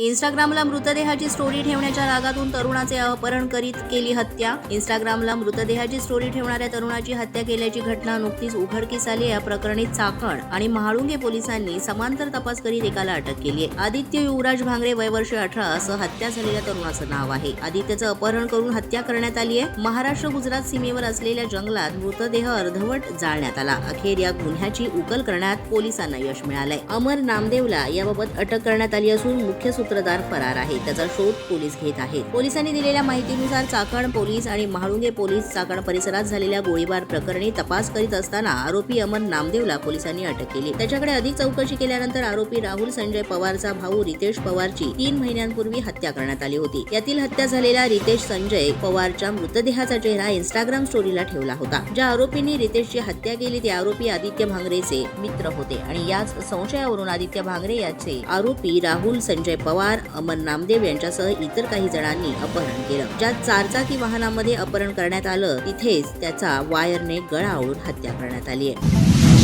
इंस्टाग्रामला मृतदेहाची स्टोरी ठेवण्याच्या रागातून तरुणाचे अपहरण करीत केली हत्या. इंस्टाग्रामला मृतदेहाची स्टोरी ठेवणाऱ्या तरुणाची हत्या केल्याची घटना नुकतीच उघडकीस आली या प्रकरणी चाकण आणि महाळुंगे पोलिसांनी समांतर तपास करीत एकाला अटक केली आहे. आदित्य युवराज भांगरे वय वर्ष अठरा असं हत्या झालेल्या तरुणाचं नाव आहे. आदित्यचं अपहरण करून हत्या करण्यात आली आहे. महाराष्ट्र गुजरात सीमेवर असलेल्या जंगलात मृतदेह अर्धवट जाळण्यात आला. अखेर या गुन्ह्याची उकल करण्यात पोलिसांना यश मिळालंय. अमर नामदेवला याबाबत अटक करण्यात आली असून मुख्य सूत्रधार फरार आहे. त्याचा शोध पोलीस घेत आहेत. पोलिसांनी दिलेल्या माहितीनुसार चाकण पोलीस आणि महाळुंगे पोलीस चाकण परिसरात झालेल्या गोळीबार प्रकरणी तपास करीत असताना आरोपी अमर नामदेवला पोलिसांनी अटक केली. त्याच्याकडे अधिक चौकशी केल्यानंतर आरोपी राहुल संजय पवारचा भाऊ रितेश पवारची तीन महिन्यांपूर्वी हत्या करण्यात आली होती. यातील हत्या झालेल्या रितेश संजय पवारच्या मृतदेहाचा चेहरा इंस्टाग्राम स्टोरीला ठेवला होता. ज्या आरोपींनी रितेशची हत्या केली ते आरोपी आदित्य भांगरेचे मित्र होते. आणि याच संशयावरून आदित्य भांगरे याचे आरोपी राहुल संजय पवार अमर नामदेव यांच्यासह इतर काही जणांनी अपहरण केलं. ज्या चारचाकी वाहनामध्ये अपहरण करण्यात आलं तिथेच त्याचा वायरने गळा आवळून हत्या करण्यात आली आहे.